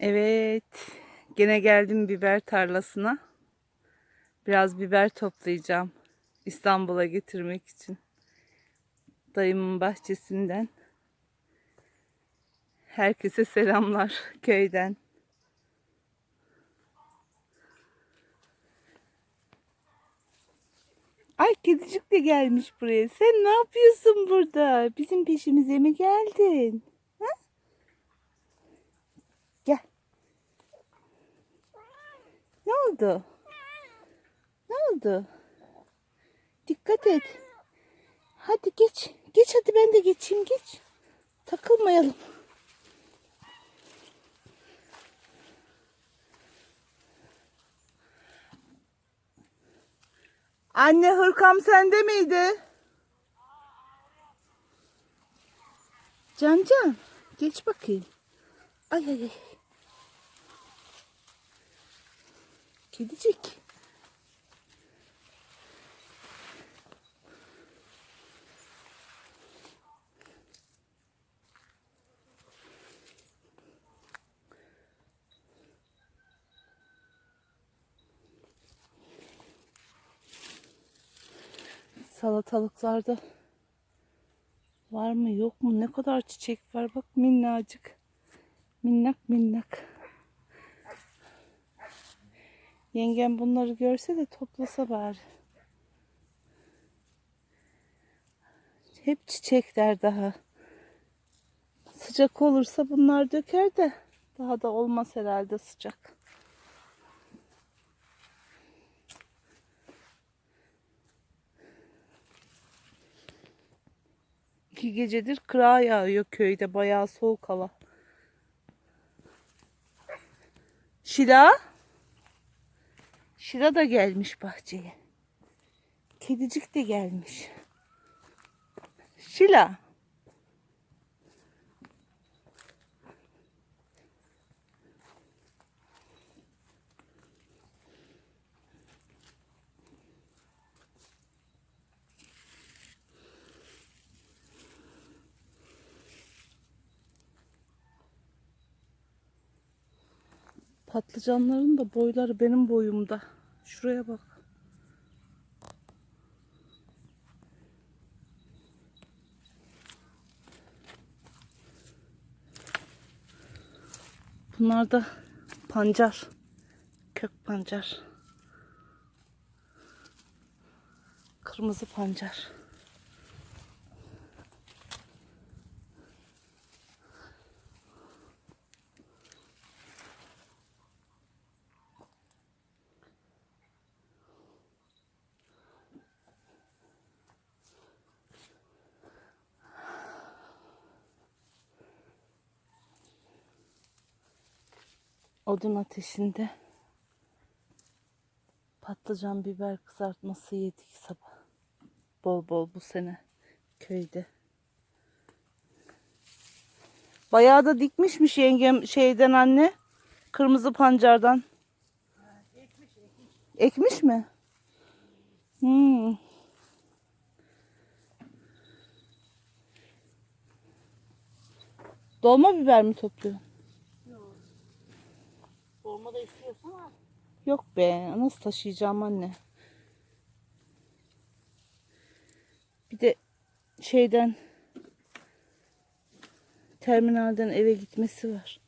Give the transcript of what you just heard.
Evet. Gene geldim biber tarlasına. Biraz biber toplayacağım. İstanbul'a getirmek için. Dayımın bahçesinden. Herkese selamlar köyden. Ay kedicik de gelmiş buraya. Sen ne yapıyorsun burada? Bizim peşimize mi geldin? Oldu? Ne oldu? Dikkat et. Hadi geç. Geç hadi ben de geçeyim geç. Takılmayalım. Anne hırkam sende miydi? Can can geç bakayım. Ay ay ay. Kedicik. Salatalıklarda var mı yok mu? Ne kadar çiçek var bak minnacık. Minnak minnak. Yengem bunları görse de toplasa bari. Hep çiçekler daha. Sıcak olursa bunlar döker de daha da olmaz herhalde sıcak. İki gecedir kıra yağıyor köyde. Bayağı soğuk hava. Şila. Şila da gelmiş bahçeye. Kedicik de gelmiş. Şila. Patlıcanların da boyları benim boyumda. Şuraya bak. Bunlar da pancar. Kök pancar. Kırmızı pancar. Odun ateşinde patlıcan biber kızartması yedik sabah. Bol bol bu sene köyde. Bayağı da dikmişmiş yengem şeyden anne. Kırmızı pancardan. Ekmiş mi? Hmm. Dolma biber mi topluyor? Forma da istiyorsan al. Yok be nasıl taşıyacağım anne. Bir de şeyden terminalden eve gitmesi var.